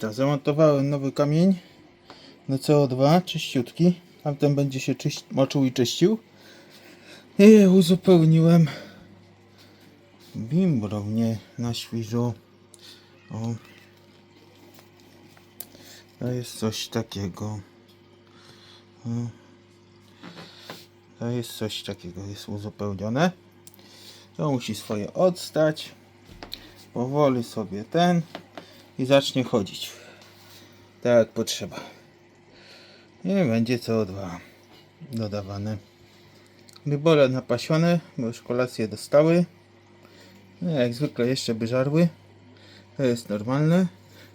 To zamontowałem nowy kamień na CO2, czyściutki. Tamten będzie się czyś... moczył i czyścił. I uzupełniłem bimbrą, nie na świeżo. O. To jest coś takiego. O. To jest coś takiego, jest uzupełnione. To musi swoje odstać. Powoli sobie ten i zacznie chodzić. Tak jak potrzeba. I będzie CO2 dodawane. Rybole napasione, bo już kolację dostały. No, jak zwykle jeszcze by żarły. To jest normalne.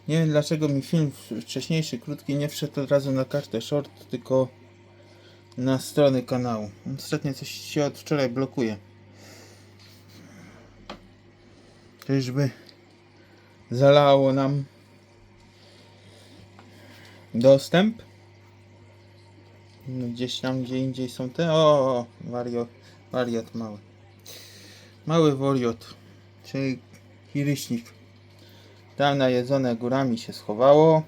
Nie wiem dlaczego mi film wcześniejszy, krótki, nie wszedł od razu na kartę short, tylko na strony kanału. Ostatnio coś się od wczoraj blokuje. Czyżby zalało nam dostęp? No, gdzieś tam, gdzie indziej są te. O, wariot, wariot mały. Mały wariot, czyli kiryśnik. Tam najedzone górami się schowało.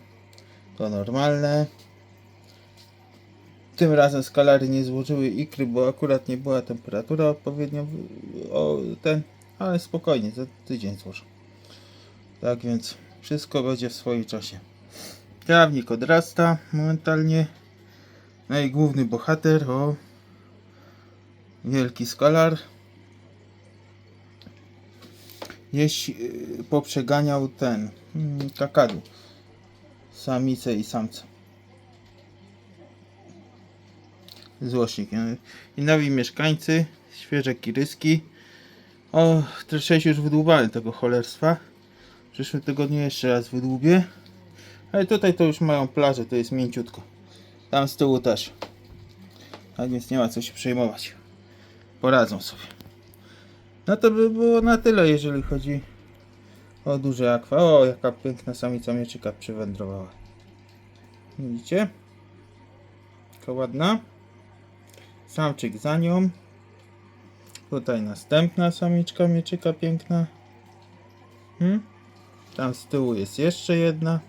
To normalne. Tym razem skalary nie złożyły ikry, bo akurat nie była temperatura odpowiednio o, ten, ale spokojnie, za tydzień złożę. Tak więc wszystko będzie w swoim czasie. Trawnik odrasta momentalnie. No i główny bohater, o wielki skalar. Jeśli yy, poprzeganiał ten mm, kakadu. Samice i samce. Złośnik. yy. I nowi mieszkańcy, świeże kiryski. O, troszeczkę już wydłubałem tego cholerstwa. W przyszłym tygodniu jeszcze raz wydłubię. Ale tutaj to już mają plażę, to jest mięciutko. Tam z tyłu też. Tak więc nie ma co się przejmować. Poradzą sobie. No to by było na tyle, jeżeli chodzi o duże akwa. O, jaka piękna samica mieczyka przywędrowała. Widzicie? Jaka ładna. Samczyk za nią. Tutaj następna samiczka mieczyka piękna. Hmm? Tam z tyłu jest jeszcze jedna.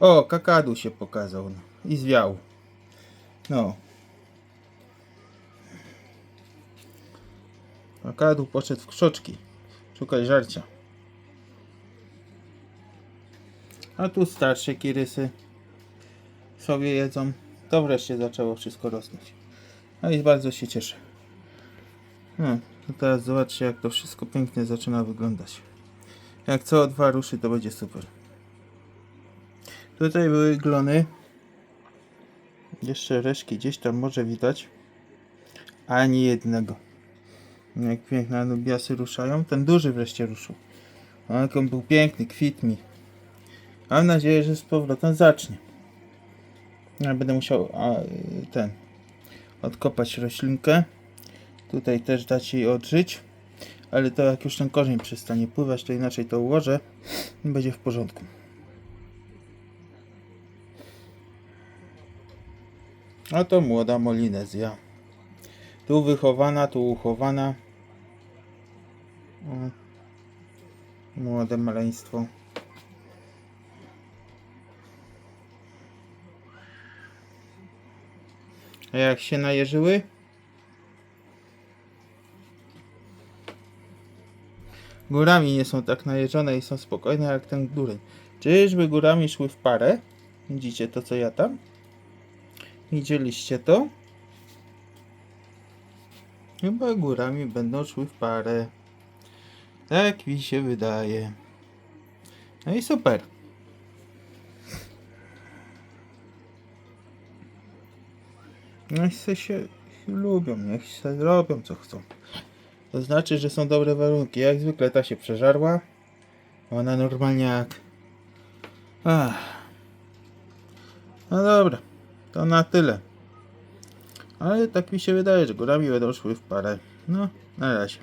O, kakadu się pokazał. No. I zwiał. No. Kakadu poszedł w krzoczki. Szukaj żarcia. A tu starsze kirysy sobie jedzą. To wreszcie zaczęło wszystko rosnąć. No i bardzo się cieszę. No, to teraz zobaczcie jak to wszystko pięknie zaczyna wyglądać. Jak CO2 ruszy to będzie super. Tutaj były glony. Jeszcze reszki gdzieś tam może widać. Ani jednego. Jak piękne nubiasy ruszają. Ten duży wreszcie ruszył. Jak on był piękny, kwit mi. Mam nadzieję, że z powrotem zacznie. Ja będę musiał a, ten odkopać roślinkę. Tutaj też dać jej odżyć. Ale to jak już ten korzeń przestanie pływać, to inaczej to ułożę. i Będzie w porządku. A to młoda Molinezja. Tu wychowana, tu uchowana. Młode maleństwo. A jak się najeżyły? Górami nie są tak najeżone i są spokojne jak ten dureń. Czyżby górami szły w parę? Widzicie to co ja tam? Widzieliście to? Chyba górami będą szły w parę. Tak mi się wydaje. No i super. Niech se się lubią, niech się robią co chcą. To znaczy, że są dobre warunki. Jak zwykle ta się przeżarła. Ona normalnie jak... Ach. No dobra. To na tyle. Ale tak mi się wydaje, że górami będą szły w parę. No, na razie.